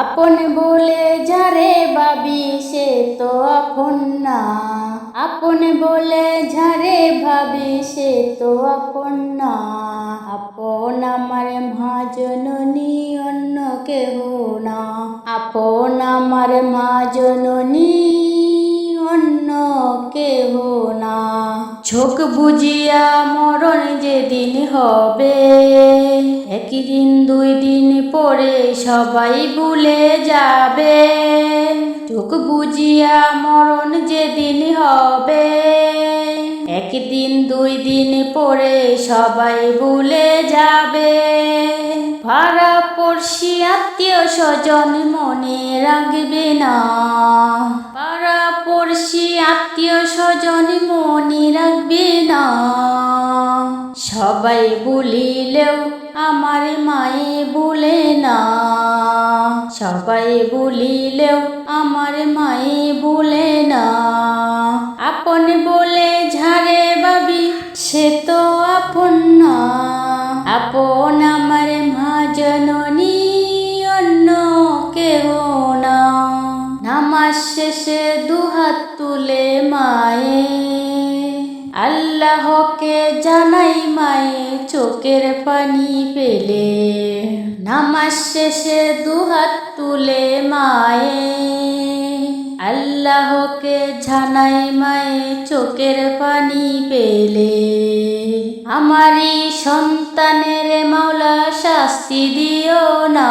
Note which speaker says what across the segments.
Speaker 1: আপন বলে যারে ভাবি সে তো আপন না। আপন বলে যারে ভাবি সে তো আপন না। আপন আমার মাজননী অন্য কেহ না। আপন আমার মাজননী চোখ বুঝিয়া মরণ যেদিন হবে একই দিন দুই দিন পরে সবাই ভুলে যাবে। চোখ বুঝিয়া মরণ যেদিন হবে, একদিন দুই দিন পরে সবাই ভুলে যাবে। ভাড়া পড়শি আত্মীয় স্বজন মনে রাখবে না। পাড়া পড়শি আত্মীয় স্বজন মনে সবাই বলিলেও আমার মায়ে বলে না। সবাই বলিলেও আমার মায়ে বলে না। আপন বলে ঝাড়ে বাবি, সে তো আপন না। আপন আমার মা জননী, অন্য কেহ না। নামাজ শেষে দুহাত তুলে মায়ে আল্লাহকে জানাই মায়ে চোখের পানি পেলে। নামাজ শেষে দুহাত তুলে মায়ে। আল্লাহকে জানাই মায়ে চোখের পানি পেলে। আমারই সন্তানের মাওলা শাস্তি দিও না।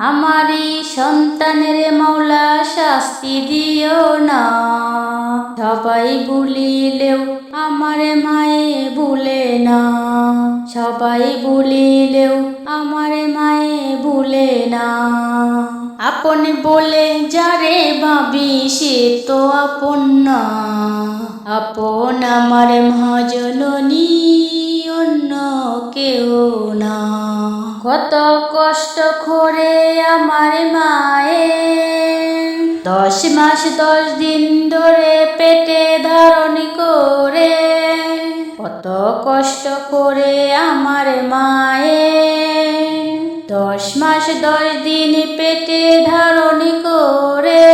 Speaker 1: আমারই সন্তানের মাওলা শাস্তি দিও না। সবাই ভুলিলেও আমার মায়ে ভুলে না। সবাই ভুলিলেও আমার মায়ে ভুলে না। আপন বলে যারে ভাবি সে তো আপন না। আপন আমার মহাজননী অন্য কেউ না। কত কষ্ট করে আমার মায়ে দশ মাস, দশ দিন ধরে পেটে ধারণ করে। কত কষ্ট করে আমার মায়ে দশ মাস দশ দিন পেটে ধারণ করে।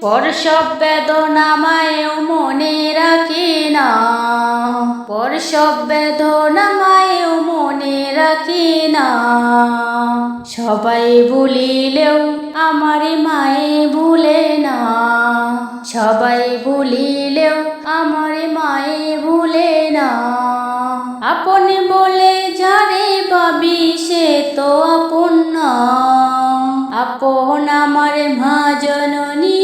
Speaker 1: পর সব বেদনা মায়েও মনে রাখি না। পর সব বেদনা মায়েও মনে রাখি না। সবাই ভুলিলেও আমার মায়ে ভুলে না। সবাই ভুলিলেও আমার মায়ে ভুলে না। আপনি বলে সে তো আপন আপন আমার মা জননী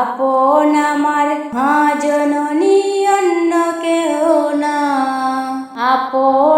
Speaker 1: আপন আমার হা জননী অন্য কেউ না। আপন